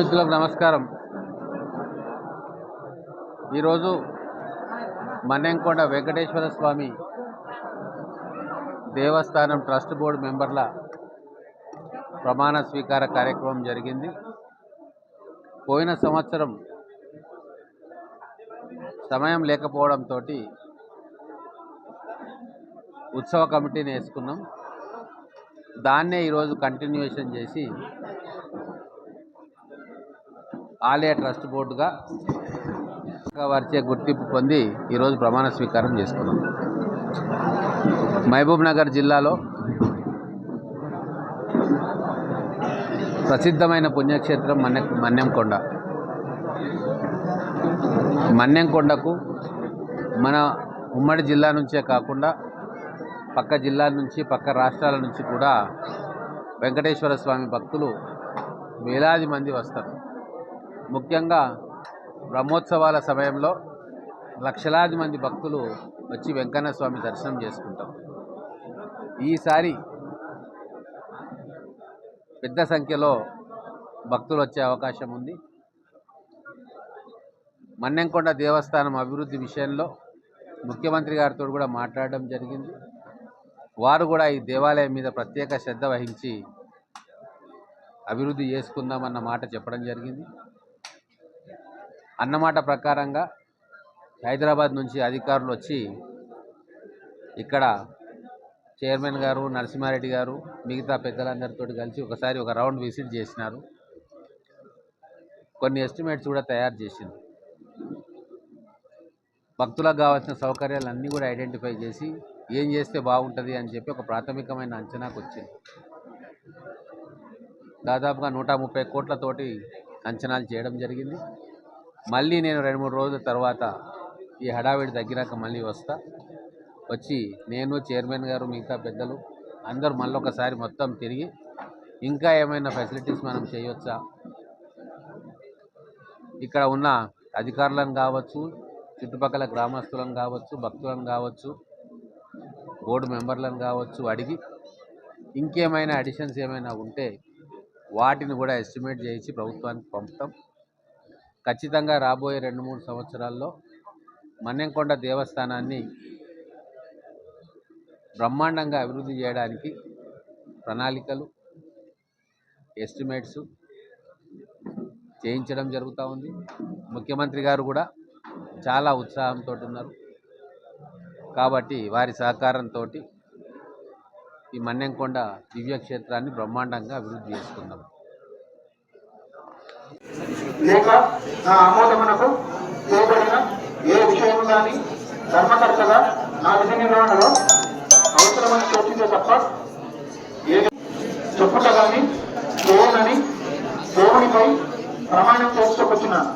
మిత్రులకు నమస్కారం. ఈరోజు మన్నెంకొండ వెంకటేశ్వర స్వామి దేవస్థానం ట్రస్ట్ బోర్డు మెంబర్ల ప్రమాణ స్వీకార కార్యక్రమం జరిగింది. పోయిన సంవత్సరం సమయం లేకపోవడంతో ఉత్సవ కమిటీని వేసుకున్నాం. దాన్నే ఈరోజు కంటిన్యూషన్ చేసి ఆలయ ట్రస్ట్ బోర్డుగా వారిచే గుర్తింపు పొంది ఈరోజు ప్రమాణ స్వీకారం చేసుకున్నాం. మహబూబ్ నగర్ జిల్లాలో ప్రసిద్ధమైన పుణ్యక్షేత్రం మన్య మన్యంకొండ మన్నెంకొండకు మన ఉమ్మడి జిల్లా నుంచే కాకుండా పక్క జిల్లాల నుంచి పక్క రాష్ట్రాల నుంచి కూడా వెంకటేశ్వర స్వామి భక్తులు వేలాది మంది వస్తారు. ముఖ్యంగా బ్రహ్మోత్సవాల సమయంలో లక్షలాది మంది భక్తులు వచ్చి వెంకన్న స్వామి దర్శనం చేసుకుంటాం. ఈసారి పెద్ద సంఖ్యలో భక్తులు వచ్చే అవకాశం ఉంది. మన్నెంకొండ దేవస్థానం అభివృద్ధి విషయంలో ముఖ్యమంత్రి గారితో కూడా మాట్లాడడం జరిగింది. వారు కూడా ఈ దేవాలయం మీద ప్రత్యేక శ్రద్ధ వహించి అభివృద్ధి చేసుకుందామన్న మాట చెప్పడం జరిగింది. అన్నమాట ప్రకారంగా హైదరాబాద్ నుంచి అధికారులు వచ్చి ఇక్కడ చైర్మన్ గారు నరసింహారెడ్డి గారు మిగతా పెద్దలందరితో కలిసి ఒకసారి ఒక రౌండ్ విజిట్ చేసినారు. కొన్ని ఎస్టిమేట్స్ కూడా తయారు చేసింది భక్తులకు కావాల్సిన సౌకర్యాలు అన్నీ కూడా ఐడెంటిఫై చేసి ఏం చేస్తే బాగుంటుంది అని చెప్పి ఒక ప్రాథమికమైన అంచనాకు వచ్చింది. దాదాపుగా నూట ముప్పై కోట్లతోటి అంచనాలు చేయడం జరిగింది. మళ్ళీ నేను రెండు మూడు రోజుల తర్వాత ఈ హడావిడి తగ్గినాక మళ్ళీ వస్తా. వచ్చి నేను చైర్మన్ గారు మిగతా పెద్దలు అందరూ మళ్ళీ ఒకసారి మొత్తం తిరిగి ఇంకా ఏమైనా ఫెసిలిటీస్ మనం చేయవచ్చా ఇక్కడ ఉన్న అధికారులను కావచ్చు చుట్టుపక్కల గ్రామస్తులను కావచ్చు భక్తులను కావచ్చు బోర్డు మెంబర్లను కావచ్చు అడిగి ఇంకేమైనా అడిషన్స్ ఏమైనా ఉంటే వాటిని కూడా ఎస్టిమేట్ చేసి ప్రభుత్వానికి పంపుతాం. ఖచ్చితంగా రాబోయే రెండు మూడు సంవత్సరాల్లో మన్నెంకొండ దేవస్థానాన్ని బ్రహ్మాండంగా అభివృద్ధి చేయడానికి ప్రణాళికలు ఎస్టిమేట్స్ చేయించడం జరుగుతూ ఉంది. ముఖ్యమంత్రి గారు కూడా చాలా ఉత్సాహంతో ఉన్నారు. కాబట్టి వారి సహకారంతో ఈ మన్నెంకొండ దివ్యక్షేత్రాన్ని బ్రహ్మాండంగా అభివృద్ధి చేసుకుందాం. లేక ఆమోదమునకు చేయబడిన ఏ విషయము కానీ ధర్మకర్తగా నా విధి నిర్వహణలో అవసరమని చర్చించే తప్ప ఏది చెప్పుట కానీ చేయనని దేవునిపై ప్రమాణం చేసుకొచ్చున్నాను